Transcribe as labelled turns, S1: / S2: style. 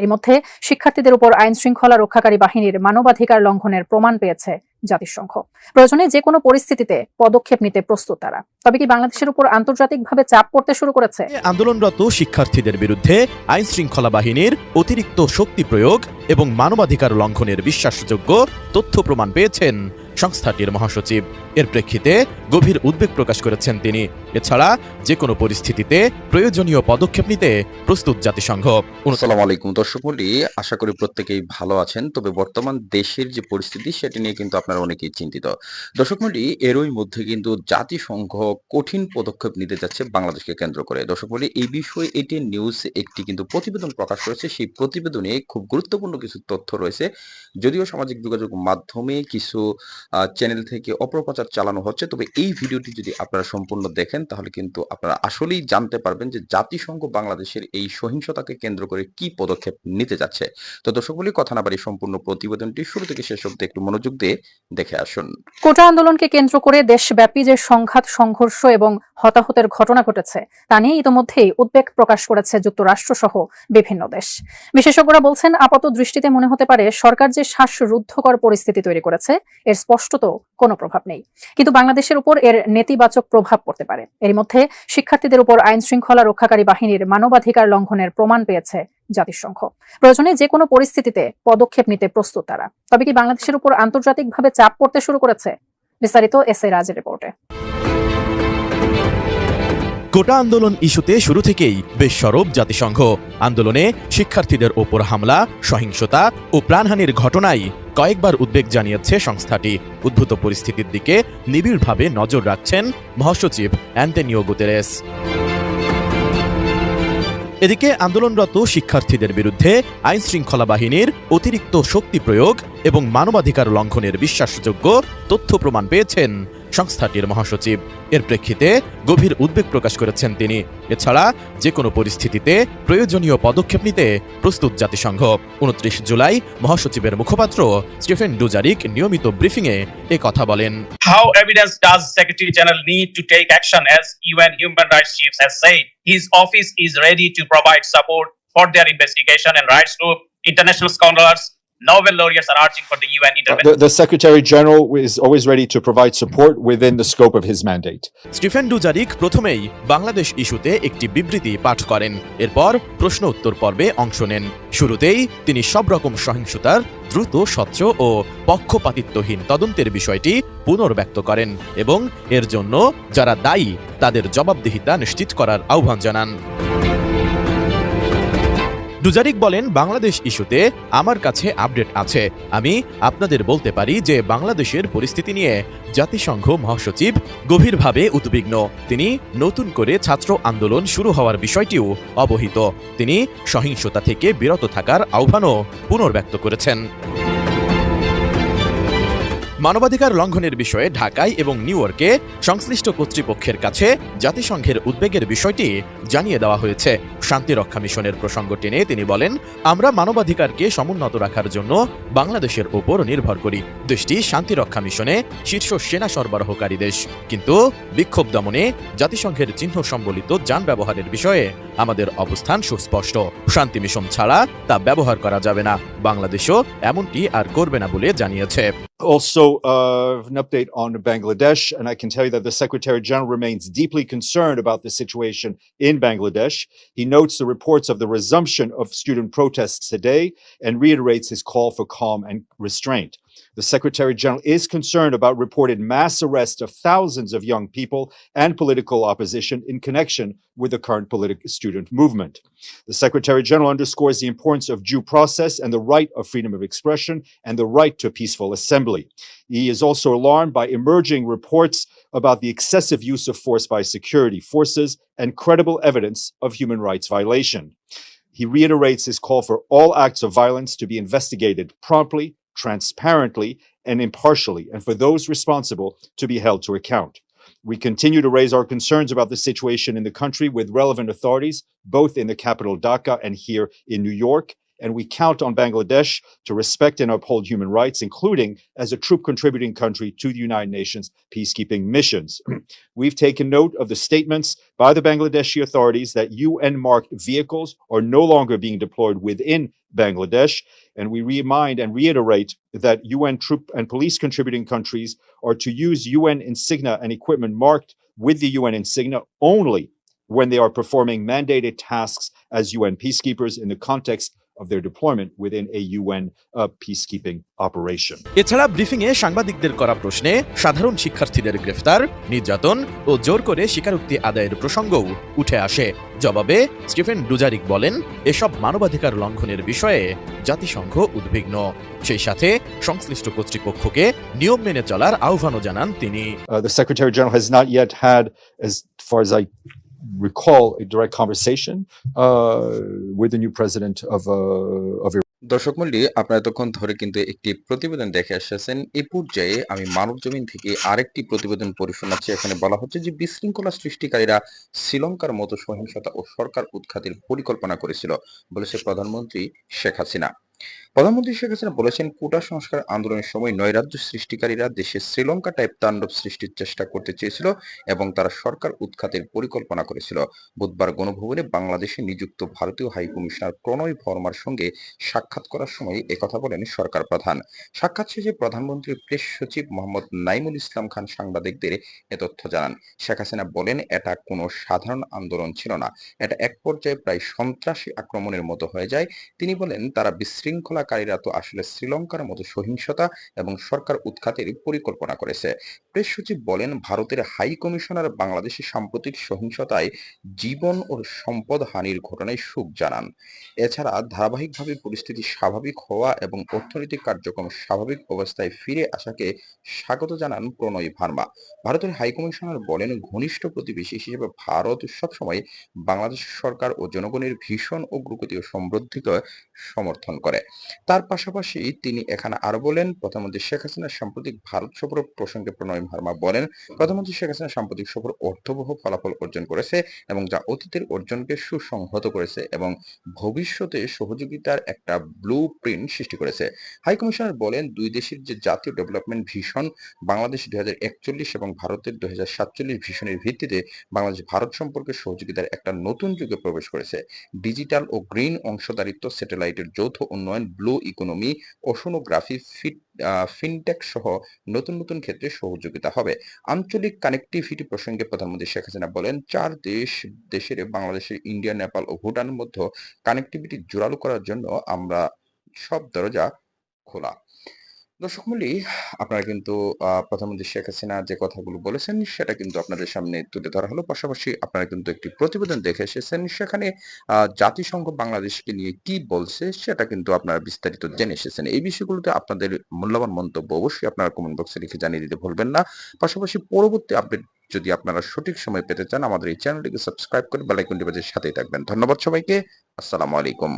S1: এর মধ্যে শিক্ষার্থীদের উপর আইন শৃঙ্খলা রক্ষাকারী বাহিনীর মানবাধিকার লঙ্ঘনের প্রমাণ পেয়েছে জাতিসংঘ। প্রয়োজনে যে কোনো পরিস্থিতিতে পদক্ষেপ নিতে প্রস্তুত তারা। তবে কি বাংলাদেশের উপর আন্তর্জাতিকভাবে চাপ পড়তে শুরু করেছে?
S2: আন্দোলনরত শিক্ষার্থীদের বিরুদ্ধে আইন শৃঙ্খলা বাহিনীর অতিরিক্ত শক্তি প্রয়োগ এবং মানবাধিকার লঙ্ঘনের বিশ্বাসযোগ্য তথ্য প্রমাণ পেয়েছেন সংস্থাটির মহাসচিব। এর প্রেক্ষিতে গভীর উদ্বেগ প্রকাশ করেছেন তিনি। এছাড়া যে কোনো পরিস্থিতিতে প্রয়োজনীয় পদক্ষেপ নিতে প্রস্তুত জাতিসংঘ।
S3: আসসালামু আলাইকুম দর্শক মন্ডলী আশা করি প্রত্যেকেই ভালো আছেন। তবে বর্তমান দেশের যে পরিস্থিতি, সেটি নিয়ে কিন্তু আপনারা অনেকেই চিন্তিত। দর্শক মন্ডলী এরই মধ্যে কিন্তু জাতিসংঘ কঠিন পদক্ষেপ নিতে যাচ্ছে বাংলাদেশকে কেন্দ্র করে। দর্শক মন্ডলী এই বিষয়ে এটি নিউজ একটি কিন্তু প্রতিবেদন প্রকাশ করেছে। সেই প্রতিবেদনে খুব গুরুত্বপূর্ণ কিছু তথ্য রয়েছে। যদিও সামাজিক যোগাযোগ মাধ্যমে কিছু চ্যানেল থেকে অপপ্রচার চালানো হচ্ছে, তবে এই ভিডিওটি যদি আপনারা সম্পূর্ণ দেখেন তাহলে কিন্তু আপনারা আসলেই জানতে পারবেন যে জাতিসংঘ বাংলাদেশের এই সহিংসতাকে কেন্দ্র করে কি পদক্ষেপ নিতে যাচ্ছে। তো দর্শক বলি কথা না বাড়ি সম্পূর্ণ প্রতিবেদনটি শুরু থেকে শেষ অব্দি একটু মনোযোগ দিয়ে দেখে আসুন।
S1: কোটা আন্দোলনকে কেন্দ্র করে দেশব্যাপী যে সংঘাত, সংঘর্ষ এবং হতাহতের ঘটনা ঘটেছে, তা নিয়ে ইতোমধ্যেই উদ্বেগ প্রকাশ করেছে যুক্তরাষ্ট্র সহ বিভিন্ন দেশ। বিশেষজ্ঞরা বলছেন, আপাত দৃষ্টিতে মনে হতে পারে সরকার যে শ্বাসরুদ্ধকর পরিস্থিতি তৈরি করেছে, এর স্পষ্টত কোনো প্রভাব নেই। কিন্তু বাংলাদেশের উপর এর নেতিবাচক প্রভাব পড়তে পারে। এর মধ্যে শিক্ষার্থীদের উপর আইন শৃঙ্খলা রক্ষাকারী বাহিনীর মানবাধিকার লঙ্ঘনের প্রমাণ পেয়েছে জাতিসংঘ। প্রয়োজনে যে কোনো পরিস্থিতিতে পদক্ষেপ নিতে প্রস্তুত তারা। তবে কি বাংলাদেশের উপর আন্তর্জাতিকভাবে চাপ পড়তে শুরু করেছে? বিস্তারিত এস এ রাজের রিপোর্টে।
S2: কোটা আন্দোলন ইস্যুতে শুরু থেকেই বেশ সরব জাতিসংঘ। আন্দোলনে শিক্ষার্থীদের ওপর হামলা, সহিংসতা ও প্রাণহানির ঘটনায় কয়েকবার উদ্বেগ জানিয়েছে সংস্থাটি। উদ্ভূত পরিস্থিতির দিকে নিবিড়ভাবে নজর রাখছেন মহাসচিব অ্যান্টনিও গুতেরেস। এদিকে আন্দোলনরত শিক্ষার্থীদের বিরুদ্ধে আইন শৃঙ্খলা বাহিনীর অতিরিক্ত শক্তি প্রয়োগ এবং মানবাধিকার লঙ্ঘনের বিশ্বাসযোগ্য তথ্য প্রমাণ পেয়েছেন সংস্থাটির মহাসচিব এর প্রেক্ষিতে গভীর উদ্বেগ প্রকাশ করেছেন তিনি এছাড়া যে কোনো পরিস্থিতিতে প্রয়োজনীয় পদক্ষেপ নিতে প্রস্তুত জাতিসংঘ উনত্রিশ জুলাই মহাসচিবের মুখপাত্র স্টিফেন ডুজারিক নিয়মিত ব্রিফিংয়ে এ কথা বলেন
S4: How evidence does Secretary General need to take action as UN Human Rights Chief has said? His office is ready to provide support for their investigation and rights group, international scholars, Nobel laureates are urging for the UN intervention.
S5: The, the Secretary General is always ready to provide support within the scope of his mandate.
S2: Stephen Dujarric প্রথমেই বাংলাদেশ ইস্যুতে একটি বিবৃতি পাঠ করেন এরপর প্রশ্ন উত্তর পর্বে অংশ নেন শুরুতেই তিনি সব রকম সহিংসতার দ্রুত স্বচ্ছ ও পক্ষপাতিত্বহীন তদন্তের বিষয়টি পুনর্ব্যক্ত করেন এবং এর জন্য যারা দায়ী তাদের জবাবদিহিতা নিশ্চিত করার আহ্বান জানান ডুজারিক বলেন, বাংলাদেশ ইস্যুতে আমার কাছে আপডেট আছে। আমি আপনাদের বলতে পারি যে বাংলাদেশের পরিস্থিতি নিয়ে জাতিসংঘ মহাসচিব গভীরভাবে উদ্বিগ্ন। তিনি নতুন করে ছাত্র আন্দোলন শুরু হওয়ার বিষয়টিও অবহিত। তিনি সহিংসতা থেকে বিরত থাকার আহ্বানও পুনর্ব্যক্ত করেছেন। মানবাধিকার লঙ্ঘনের বিষয়ে ঢাকায় এবং নিউ ইয়র্কে সংশ্লিষ্ট কর্তৃপক্ষের কাছে জাতিসংঘের উদ্বেগের বিষয়টি জানিয়ে দেওয়া হয়েছে। শান্তিরক্ষা মিশনের প্রসঙ্গ টেনে তিনি বলেন, আমরা মানবাধিকারকে সমুন্নত রাখার জন্য বাংলাদেশের ওপর নির্ভর করি। দেশটি শান্তিরক্ষা মিশনে শীর্ষ সেনা সরবরাহকারী দেশ। কিন্তু বিক্ষোভ দমনে জাতিসংঘের চিহ্ন সম্বলিত যান ব্যবহারের বিষয়ে আমাদের অবস্থান সুস্পষ্ট শান্তি মিশন ছাড়া তা ব্যবহার করা যাবে না বাংলাদেশও এমনটি আর করবে না বলে জানিয়েছে
S5: Also, uh, an update on Bangladesh, and I can tell you that the Secretary General remains deeply concerned about the situation in Bangladesh. He notes the reports of the resumption of student protests today and reiterates his call for calm and restraint. The Secretary General is concerned about reported mass arrests of thousands of young people and political opposition in connection with the current political student movement. The Secretary General underscores the importance of due process and the right of freedom of expression and the right to peaceful assembly. He is also alarmed by emerging reports about the excessive use of force by security forces and credible evidence of human rights violation. He reiterates his call for all acts of violence to be investigated promptly, transparently, and impartially, and for those responsible to be held to account. We continue to raise our concerns about the situation in the country with relevant authorities, both in the capital Dhaka and here in New York, and we count on Bangladesh to respect and uphold human rights, including as a troop contributing country to the United Nations peacekeeping missions. We've taken note of the statements by the Bangladeshi authorities that UN marked vehicles are no longer being deployed within Bangladesh. And we remind and reiterate that UN troop and police contributing countries are to use UN insignia and equipment marked with the UN insignia only when they are performing mandated tasks as UN peacekeepers in the context of their deployment within a UN uh, peacekeeping operation.
S2: এছাড়া ব্রিফিংয়ে সাংবাদিকদের করা প্রশ্নে সাধারণ শিক্ষার্থীদের গ্রেফতার নির্যাতন ও জোর করে স্বীকারোক্তি আদায়ের প্রসঙ্গও উঠে আসে। জবাবে স্টিফেন ডুজারিক বলেন এসব মানবাধিকার লঙ্ঘনের বিষয়ে জাতিসংঘ উদ্বিগ্ন। সেই সাথে সংশ্লিষ্ট কর্তৃপক্ষকে নিয়ম মেনে চলার আহ্বানও জানান তিনি।
S5: Uh, the Secretary General has not yet had, as far as I recall, a direct conversation uh, with the new president of uh, of
S3: দর্শক মন্ডলী আপনারা এতক্ষণ ধরে কিন্তু একটি প্রতিবেদন দেখে এসেছেন। এই পর্যায়ে আমি মানব জমিন থেকে আরেকটি প্রতিবেদন পড়ে শোনাচ্ছি এখানে বলা হচ্ছে যে বিশৃঙ্খলা সৃষ্টিকারীরা শ্রীলঙ্কার মতো সহিংসতা ও সরকার উৎখাতের পরিকল্পনা করেছিল বলেছে প্রধানমন্ত্রী শেখ হাসিনা। প্রধানমন্ত্রী শেখ হাসিনা বলেছেন, কোটা সংস্কার আন্দোলনের সময় নৈরাজ্য সৃষ্টিকারীরা দেশে শ্রীলঙ্কা টাইপ তাণ্ডব সৃষ্টির চেষ্টা করতে চেয়েছিল এবং তারা সরকার উৎখাতের পরিকল্পনা করেছিল। বুধবার গণভবনে বাংলাদেশে নিযুক্ত ভারতীয় হাই কমিশনার প্রণয় ভর্মার সঙ্গে সাক্ষাৎ করার সময় একথা বলেন সরকার প্রধান। সাক্ষাৎ শেষে প্রধানমন্ত্রীর প্রেস সচিব মোহাম্মদ নাইমুল ইসলাম খান সাংবাদিকদের এ তথ্য জানান। শেখ হাসিনা বলেন, এটা কোনো সাধারণ আন্দোলন ছিল না। এটা এক পর্যায়ে প্রায় সন্ত্রাসী আক্রমণের মতো হয়ে যায়। তিনি বলেন, তারা বিশৃঙ্খলাকারীরা তো আসলে শ্রীলঙ্কার মতো সহিংসতা এবং সরকার উৎখাতের পরিকল্পনা করেছে। প্রেস সচিব বলেন, ভারতের হাই কমিশনার বাংলাদেশের সাম্প্রতিক সহিংসতায় জীবন ও সম্পদ হানির ঘটনায় শোক জানান। এছাড়া ধারাবাহিকভাবে পরিস্থিতি স্বাভাবিক হওয়া এবং অর্থনৈতিক কার্যক্রম স্বাভাবিক অবস্থায় ফিরে আসাকে স্বাগত জানান প্রণয় ভার্মা। ভারতের হাই কমিশনার বলেন, ঘনিষ্ঠ প্রতিবেশী হিসেবে ভারত সবসময় বাংলাদেশ সরকার ও জনগণের ভীষণ অগ্রগতি ও সমৃদ্ধিকে সমর্থন করে। তার পাশাপাশি তিনি এখানে আরও বলেন, প্রধানমন্ত্রী শেখ হাসিনার সাম্প্রতিক ভারত সফর প্রসঙ্গে প্রণয় ভার্মা বলেন, প্রধানমন্ত্রী শেখ হাসিনা সাম্প্রতিক সফর অর্থবহ ফলাফল অর্জন করেছে এবং যা অতীতের অর্জনকে সুসংহত করেছে এবং ভবিষ্যতে সহযোগিতার একটা ব্লু প্রিন্ট সৃষ্টি করেছে। হাই কমিশনার বলেন, দুই দেশের যে জাতীয় ডেভেলপমেন্ট ভিশন বাংলাদেশ দুই হাজার একচল্লিশ এবং ভারতের দুই হাজার সাতচল্লিশ ভিশনের ভিত্তিতে বাংলাদেশ ভারত সম্পর্কে সহযোগিতার একটা নতুন যুগে প্রবেশ করেছে। ডিজিটাল ও গ্রিন অংশদারিত্ব স্যাটেলাইটের যৌথ উন্নয়ন blue economy oceanography fit fintech সহ নতুন নতুন ক্ষেত্রে সহযোগিতা হবে। আঞ্চলিক কানেক্টিভিটি প্রসঙ্গে প্রধানমন্ত্রী শেখ হাসিনা বলেন, চার দেশ, দেশের বাংলাদেশের ইন্ডিয়া, নেপাল ও ভুটানের মধ্যে কানেক্টিভিটি জোরালো করার জন্য আমরা সব দরজা খোলা। দর্শক মূলী আপনারা কিন্তু প্রধানমন্ত্রী শেখ হাসিনা যে কথাগুলো বলেছেন, সেটা কিন্তু আপনাদের সামনে তুলে ধরা হলো। পাশাপাশি আপনারা কিন্তু একটি প্রতিবেদন দেখে এসেছেন, সেখানে জাতিসংঘ বাংলাদেশকে নিয়ে কি বলছে, সেটা কিন্তু আপনারা বিস্তারিত জেনে এসেছেন। এই বিষয়গুলোতে আপনাদের মূল্যবান মন্তব্য অবশ্যই আপনারা কমেন্ট বক্সে লিখে জানিয়ে দিতে ভুলবেন না। পাশাপাশি পরবর্তী আপডেট যদি আপনারা সঠিক সময় পেতে চান, আমাদের এই চ্যানেলটিকে সাবস্ক্রাইব করে বেলাইকনটি বাজে সাথেই থাকবেন। ধন্যবাদ সবাইকে। আসসালামু আলাইকুম।